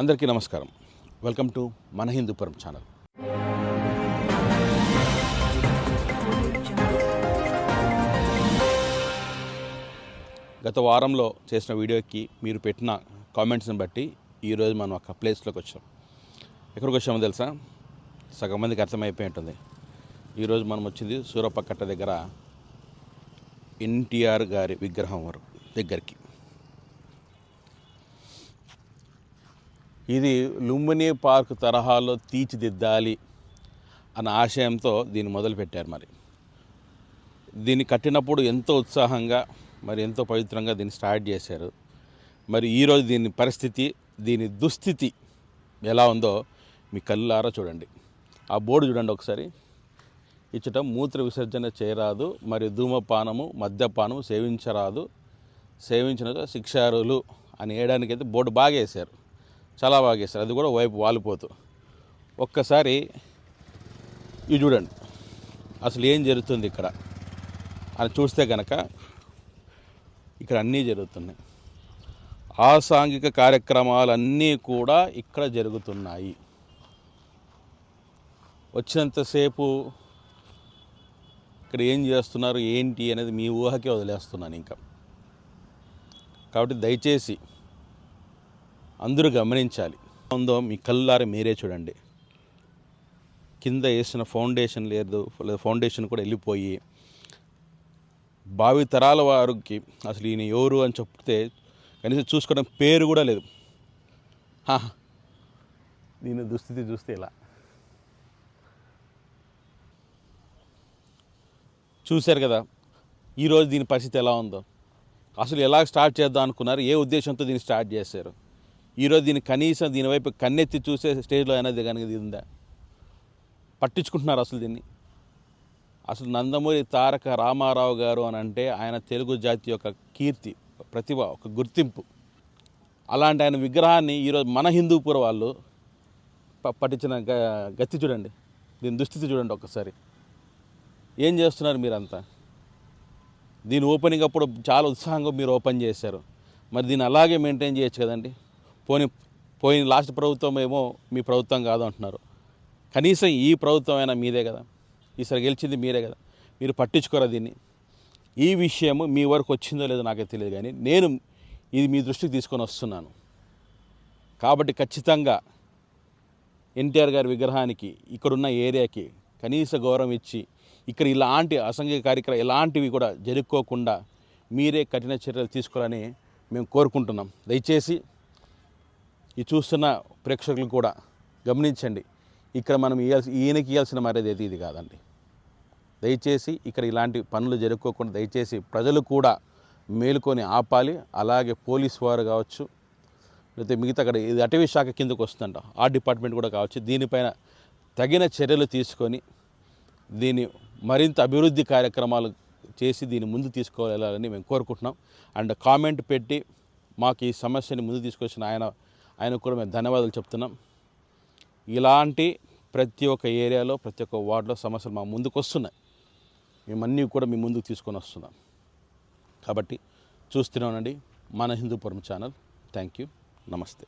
అందరికీ నమస్కారం. Welcome to మన హిందూపురం ఛానల్. గత వారంలో చేసిన వీడియోకి మీరు పెట్టిన కామెంట్స్ని బట్టి ఈరోజు మనం ఒక ప్లేస్లోకి వచ్చాం. ఎక్కడికి వచ్చామో తెలుసా? సగం మందికి అర్థమైపోయి ఉంటుంది. ఈరోజు మనం వచ్చింది సూరప్పకట్ట దగ్గర ఎన్టీఆర్ గారి విగ్రహం వరకు దగ్గరికి. ఇది లుంబిని పార్క్ తరహాలో తీర్చిదిద్దాలి అన్న ఆశయంతో దీన్ని మొదలుపెట్టారు మరి. దీన్ని కట్టినప్పుడు ఎంతో ఉత్సాహంగా మరి ఎంతో పవిత్రంగా దీన్ని స్టార్ట్ చేశారు. మరి ఈరోజు దీని పరిస్థితి దీని దుస్థితి ఎలా ఉందో మీ కళ్ళారా చూడండి. ఆ బోర్డు చూడండి ఒకసారి. ఇచ్చట మూత్ర విసర్జన చేయరాదు మరియు ధూమపానము మద్యపానము సేవించరాదు. సేవించిన శిక్షారులు అని వేయడానికైతే బోర్డు బాగా వేశారు. చాలా బాగా వేస్తారు అది కూడా వైపు వాలిపోతూ ఒక్కసారి ఇవి చూడండి. అసలు ఏం జరుగుతుంది ఇక్కడ? అని చూస్తే కనుక ఇక్కడ అన్నీ జరుగుతున్నాయి. ఆసాంఘిక కార్యక్రమాలన్నీ కూడా ఇక్కడ జరుగుతున్నాయి. వచ్చినంతసేపు ఇక్కడ ఏం చేస్తున్నారు ఏంటి అనేది మీ ఊహకే వదిలేస్తున్నాను ఇంకా. కాబట్టి దయచేసి అందరూ గమనించాలి. ఉందో మీ కళ్ళారి మీరే చూడండి. కింద వేసిన ఫౌండేషన్ లేదు లేదా ఫౌండేషన్ కూడా వెళ్ళిపోయి భావి తరాల వారికి అసలు ఈయన ఎవరు అని చెప్తే కనీసం చూసుకోవడం పేరు కూడా లేదు. హా, దీని దుస్థితి చూస్తే ఇలా. చూశారు కదా ఈరోజు దీని పరిస్థితి ఎలా ఉందో? అసలు ఎలా స్టార్ట్ చేద్దాం అనుకున్నారు? ఏ ఉద్దేశంతో దీన్ని స్టార్ట్ చేశారు? ఈరోజు దీన్ని కనీసం దీని వైపు కన్నెత్తి చూసే స్టేజ్లో అనేది కనుక ఇది పట్టించుకుంటున్నారు అసలు దీన్ని. అసలు నందమూరి తారక రామారావు గారు అని అంటే ఆయన తెలుగు జాతి యొక్క కీర్తి ప్రతిభ ఒక గుర్తింపు. అలాంటి ఆయన విగ్రహాన్ని ఈరోజు మన హిందూపుర వాళ్ళు ప- పట్టించిన గ- గతి చూడండి. దీని దుస్థితి చూడండి ఒక్కసారి. ఏం చేస్తున్నారు మీరంతా? దీని ఓపెనింగ్ అప్పుడు చాలా ఉత్సాహంగా మీరు ఓపెన్ చేశారు. మరి దీన్ని అలాగే మెయింటైన్ చేయొచ్చు కదండి? పోనీ పోయిన లాస్ట్ ప్రభుత్వం ఏమో మీ ప్రభుత్వం కాదు అంటున్నారు. కనీసం ఈ ప్రభుత్వం అయినా మీదే కదా. ఈసారి గెలిచింది మీరే కదా. మీరు పట్టించుకోరా దీన్ని? ఈ విషయము మీ వరకు వచ్చిందో లేదో నాకే తెలియదు కానీ నేను ఇది మీ దృష్టికి తీసుకొని వస్తున్నాను. కాబట్టి ఖచ్చితంగా ఎన్టీఆర్ గారి విగ్రహానికి ఇక్కడున్న ఏరియాకి కనీస గౌరవం ఇచ్చి ఇక్కడ ఇలాంటి అసంఘిక కార్యక్రమం ఇలాంటివి కూడా జరుపుకోకుండా మీరే కఠిన చర్యలు తీసుకోవాలని మేము కోరుకుంటున్నాం. దయచేసి ఈ చూస్తున్న ప్రేక్షకులు కూడా గమనించండి. ఇక్కడ మనం ఇవ్వాల్సి ఈయనకి ఇవ్వాల్సిన మర్యాద ఏది? ఇది కాదండి. దయచేసి ఇక్కడ ఇలాంటి పనులు జరుపుకోకుండా దయచేసి ప్రజలు కూడా మేలుకొని ఆపాలి. అలాగే పోలీస్ వారు కావచ్చు లేకపోతే మిగతా అక్కడ ఇది అటవీ శాఖ కిందకు వస్తుందంట. ఆ డిపార్ట్మెంట్ కూడా కావచ్చు. దీనిపైన తగిన చర్యలు తీసుకొని దీన్ని మరింత అభివృద్ధి కార్యక్రమాలు చేసి దీన్ని ముందు తీసుకువెళ్ళాలని మేము కోరుకుంటున్నాం. అండ్ కామెంట్ పెట్టి మాకు ఈ సమస్యని ముందు తీసుకొచ్చిన ఆయన ఆయనకు కూడా మేము ధన్యవాదాలు చెప్తున్నాం. ఇలాంటి ప్రతి ఒక్క ఏరియాలో ప్రతి ఒక్క వార్డులో సమస్యలు మా ముందుకు వస్తున్నాయి. మేమన్నీ కూడా మీ ముందుకు తీసుకొని వస్తున్నాం. కాబట్టి చూస్తూనే ఉండండి మన హిందూపురం ఛానల్. Thank you. నమస్తే.